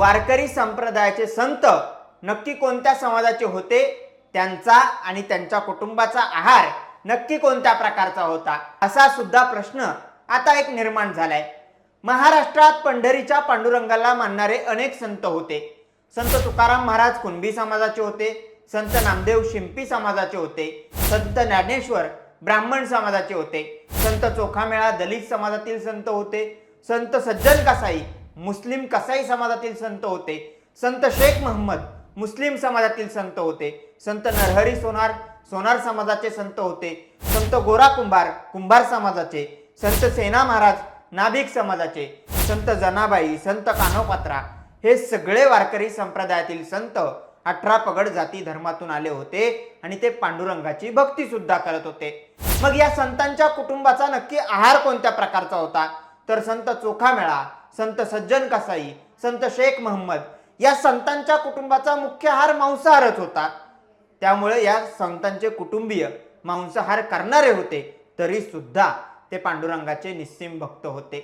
वारकरी संप्रदायाचे संत नक्की कोणत्या समाजाचे होते त्यांचा आणि त्यांच्या कुटुंबाचा आहार नक्की कोणत्या प्रकारचा होता असा सुद्धा प्रश्न आता एक निर्माण झालाय. महाराष्ट्रात पंढरीच्या पांडुरंगाला मानणारे अनेक संत होते. संत तुकाराम महाराज कुणबी समाजाचे होते संत नामदेव शिंपी समाजाचे होते संत ज्ञानेश्वर ब्राह्मण समाजाचे होते संत चोखामेळा दलित समाजातील संत होते संत सज्जन कसाई मुस्लिम कसाई समाजातील संत होते. संत शेख महम्मद मुस्लिम समाजातील संत होते. संत नरहरी सोनार सोनार समाजाचे संत होते. संत गोरा कुंभार कुंभार समाजाचे. संत सेना महाराज नाभिक समाजाचे. संत जनाबाई संत कानोपात्रा हे सगळे वारकरी संप्रदायातील संत अठरा पगड जाती धर्मातून आले होते आणि ते पांडुरंगाची भक्ती सुद्धा करत होते. मग या संतांच्या कुटुंबाचा नक्की आहार कोणत्या प्रकारचा होता? तर संत चोखामेळा संत सज्जन कसाई संत शेख महम्मद या संतांच्या कुटुंबाचा मुख्य हार मांसाहारच होता. त्यामुळे या संतांचे कुटुंबीय मांसाहार करणारे होते. तरी सुद्धा ते पांडुरंगाचे निस्सिम भक्त होते.